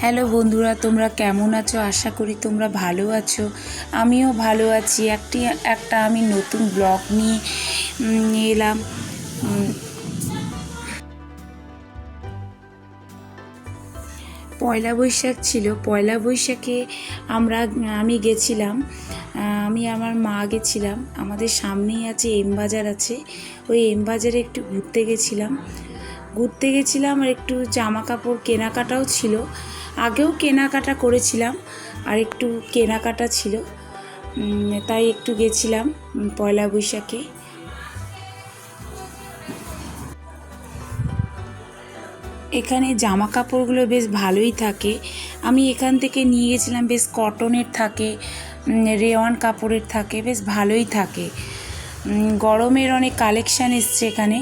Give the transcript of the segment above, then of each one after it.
Hello বন্ধুরা, তোমরা কেমন আছো? আশা করি তোমরা ভালো আছো। আমিও ভালো আছি। একটি, একটা আমি নতুন ব্লগ নিয়ে এলাম। পয়লা বৈশাখ ছিল। পয়লা বৈশাখে আমরা, আমি গেছিলাম। আমি আমার মা গেছিলাম। আমাদের সামনেই আছে এম বাজার আছে। ওই এম বাজারে একটু ঘুরতে গেছিলাম। ঘুরতে গেছিলাম আর একটু জামা কাপড় কেনাকাটাও ছিল। আগেও কেনাকাটা করেছিলাম, আর একটু কেনাকাটা ছিল। তাই একটু গেছিলাম পয়লা বৈশাখে। এখানে জামা কাপড়গুলো বেশ ভালোই থাকে। আমি এখান থেকে নিয়ে গেছিলাম, বেশ কটনের থাকে রেওয়ান কাপড়ের থাকে, বেশ ভালোই থাকে। গরমের অনেক কালেকশান এসছে এখানে।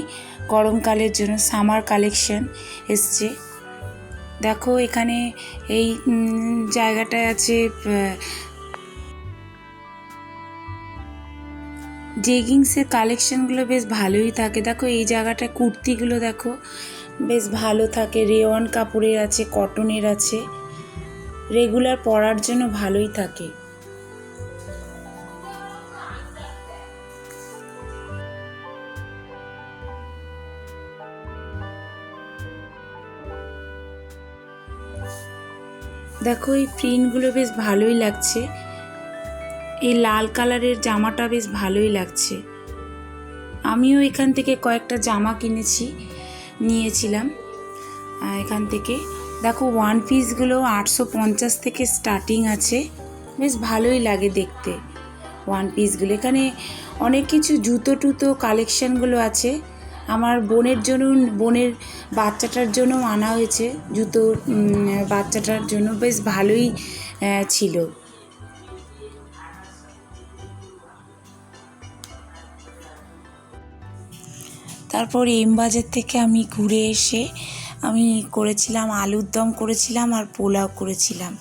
গরমকালের জন্য সামার কালেকশান এসছে। দেখো এখানে এই জায়গাটায় আছে জেগিংসের কালেকশনগুলো বেশ ভালোই থাকে। দেখো এই জায়গাটায় কুর্তিগুলো দেখো, বেশ ভালো থাকে। রেওয়ান কাপড়ের আছে কটনের আছে। রেগুলার পরার জন্য ভালোই থাকে। দেখো, এই প্রিন্টগুলো বেশ ভালোই লাগছে। এই লাল কালারের জামাটা বেশ ভালোই লাগছে। আমিও এখান থেকে কয়েকটা জামা কিনেছি, নিয়েছিলাম। এখান থেকে। দেখো ওয়ান পিসগুলো আটশো পঞ্চাশ থেকে স্টার্টিং আছে। বেশ ভালোই লাগে দেখতে ওয়ান পিসগুলো এখানে অনেক কিছু জুতো টুতো কালেকশানগুলো আছে। আমার বোনের জন্য, বোনের বাচ্চাটার জন্য আনা হয়েছে, জুতো বাচ্চাটার জন্য বেশ ভালোই ছিল। তারপর এম বাজার থেকে আমি ঘুরে এসে আমি করেছিলাম আলুর দম করেছিলাম আর পোলাও করেছিলাম।